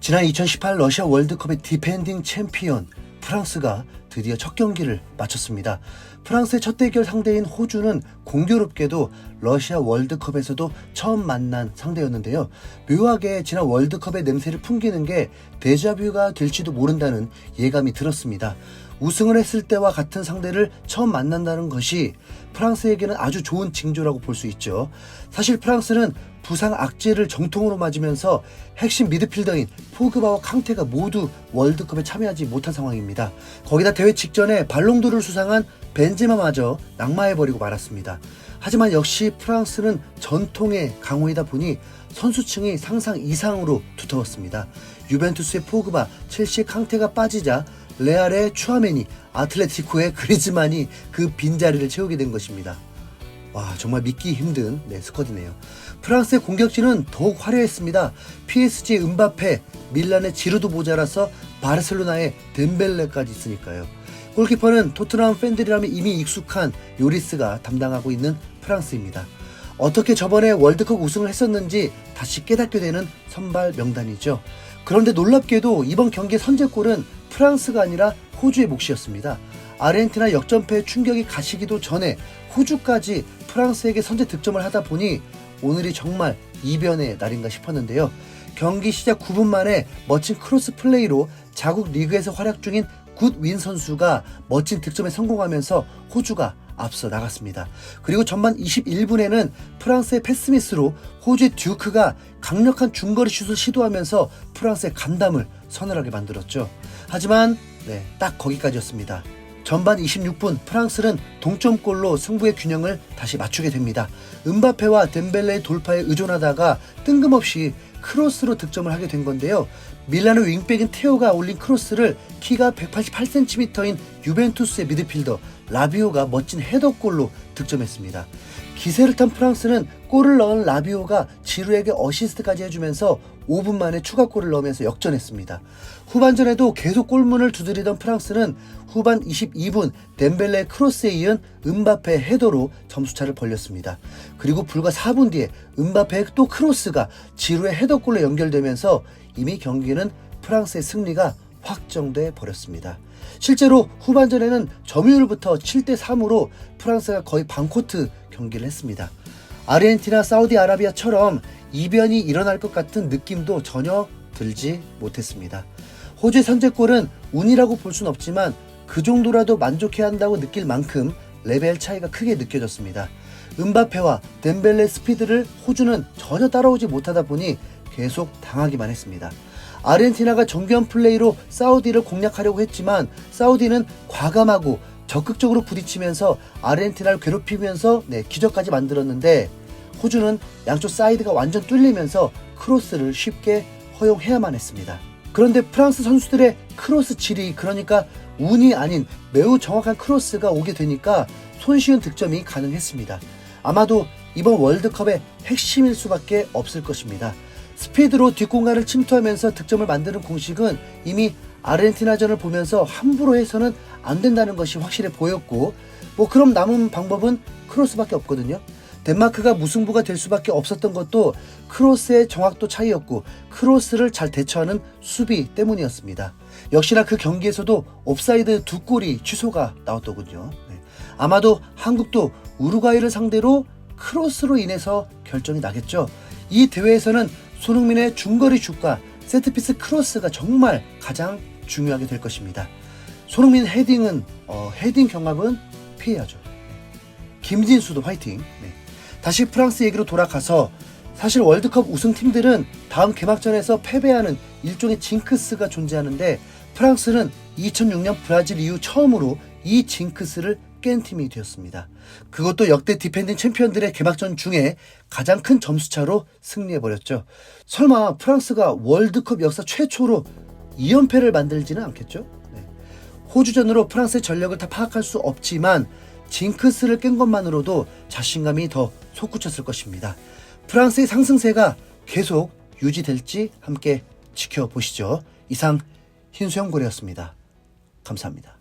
지난 2018 러시아 월드컵의 디펜딩 챔피언 프랑스가 드디어 첫 경기를 마쳤습니다. 프랑스의 첫 대결 상대인 호주는 공교롭게도 러시아 월드컵에서도 처음 만난 상대였는데요. 묘하게 지난 월드컵의 냄새를 풍기는 게 데자뷰가 될지도 모른다는 예감이 들었습니다. 우승을 했을 때와 같은 상대를 처음 만난다는 것이 프랑스에게는 아주 좋은 징조라고 볼 수 있죠. 사실 프랑스는 부상 악재를 정통으로 맞으면서 핵심 미드필더인 포그바와 캉테가 모두 월드컵에 참여하지 못한 상황입니다. 거기다 대회 직전에 발롱도를 수상한 벤제마마저 낙마해버리고 말았습니다. 하지만 역시 프랑스는 전통의 강호이다 보니 선수층이 상상 이상으로 두터웠습니다. 유벤투스의 포그바, 첼시의 캉테가 빠지자 레알의 추아메니, 아틀레티코의 그리즈만이 그 빈자리를 채우게 된 것입니다. 와 정말 믿기 힘든 네, 스쿼드네요. 프랑스의 공격진은 더욱 화려했습니다. PSG 은바페, 밀란의 지르도 모자라서 바르셀로나의 덴벨레까지 있으니까요. 골키퍼는 토트넘 팬들이라면 이미 익숙한 요리스가 담당하고 있는 프랑스입니다. 어떻게 저번에 월드컵 우승을 했었는지 다시 깨닫게 되는 선발 명단이죠. 그런데 놀랍게도 이번 경기의 선제골은 프랑스가 아니라 호주의 몫이었습니다. 아르헨티나 역전패의 충격이 가시기도 전에 호주까지 프랑스에게 선제 득점을 하다 보니 오늘이 정말 이변의 날인가 싶었는데요. 경기 시작 9분 만에 멋진 크로스 플레이로 자국 리그에서 활약 중인 굿윈 선수가 멋진 득점에 성공하면서 호주가 앞서 나갔습니다. 그리고 전반 21분에는 프랑스의 패스미스로 호주의 듀크가 강력한 중거리 슛을 시도하면서 프랑스의 간담을 서늘하게 만들었죠. 하지만 네, 딱 거기까지였습니다. 전반 26분 프랑스는 동점골로 승부의 균형을 다시 맞추게 됩니다. 은바페와 덴벨레의 돌파에 의존하다가 뜬금없이 크로스로 득점을 하게 된 건데요. 밀라노 윙백인 테오가 올린 크로스를 키가 188cm인 유벤투스의 미드필더 라비오가 멋진 헤더골로 득점했습니다. 기세를 탄 프랑스는 골을 넣은 라비오가 지루에게 어시스트까지 해주면서 5분 만에 추가 골을 넣으면서 역전했습니다. 후반전에도 계속 골문을 두드리던 프랑스는 후반 22분 덴벨레 크로스에 이은 은바페 헤더로 점수차를 벌렸습니다. 그리고 불과 4분 뒤에 은바페의 또 크로스가 지루의 헤더골로 연결되면서 이미 경기는 프랑스의 승리가 확정돼 버렸습니다. 실제로 후반전에는 점유율부터 7대 3으로 프랑스가 거의 반코트 경기를 했습니다. 아르헨티나, 사우디아라비아처럼 이변이 일어날 것 같은 느낌도 전혀 들지 못했습니다. 호주의 선제골은 운이라고 볼 순 없지만 그 정도라도 만족해야 한다고 느낄 만큼 레벨 차이가 크게 느껴졌습니다. 은바페와 덴벨레 스피드를 호주는 전혀 따라오지 못하다 보니 계속 당하기만 했습니다. 아르헨티나가 정교한 플레이로 사우디를 공략하려고 했지만 사우디는 과감하고 적극적으로 부딪히면서 아르헨티나를 괴롭히면서 네, 기적까지 만들었는데 호주는 양쪽 사이드가 완전 뚫리면서 크로스를 쉽게 허용해야만 했습니다. 그런데 프랑스 선수들의 크로스 질이 그러니까 운이 아닌 매우 정확한 크로스가 오게 되니까 손쉬운 득점이 가능했습니다. 아마도 이번 월드컵의 핵심일 수밖에 없을 것입니다. 스피드로 뒷공간을 침투하면서 득점을 만드는 공식은 이미 아르헨티나전을 보면서 함부로 해서는 안 된다는 것이 확실해 보였고 뭐 그럼 남은 방법은 크로스밖에 없거든요. 덴마크가 무승부가 될 수밖에 없었던 것도 크로스의 정확도 차이였고 크로스를 잘 대처하는 수비 때문이었습니다. 역시나 그 경기에서도 옵사이드 두 골이 취소가 나왔더군요. 네. 아마도 한국도 우루과이를 상대로 크로스로 인해서 결정이 나겠죠. 이 대회에서는 손흥민의 중거리 슛과 세트피스 크로스가 정말 가장 중요하게 될 것입니다. 손흥민 헤딩은 어, 헤딩 경합은 피해야죠. 김진수도 화이팅. 네. 다시 프랑스 얘기로 돌아가서 사실 월드컵 우승팀들은 다음 개막전에서 패배하는 일종의 징크스가 존재하는데 프랑스는 2006년 브라질 이후 처음으로 이 징크스를 깬 팀이 되었습니다. 그것도 역대 디펜딩 챔피언들의 개막전 중에 가장 큰 점수차로 승리해버렸죠. 설마 프랑스가 월드컵 역사 최초로 2연패를 만들지는 않겠죠? 네. 호주전으로 프랑스의 전력을 다 파악할 수 없지만 징크스를 깬 것만으로도 자신감이 더 솟구쳤을 것입니다. 프랑스의 상승세가 계속 유지될지 함께 지켜보시죠. 이상 흰수염고래였습니다. 감사합니다.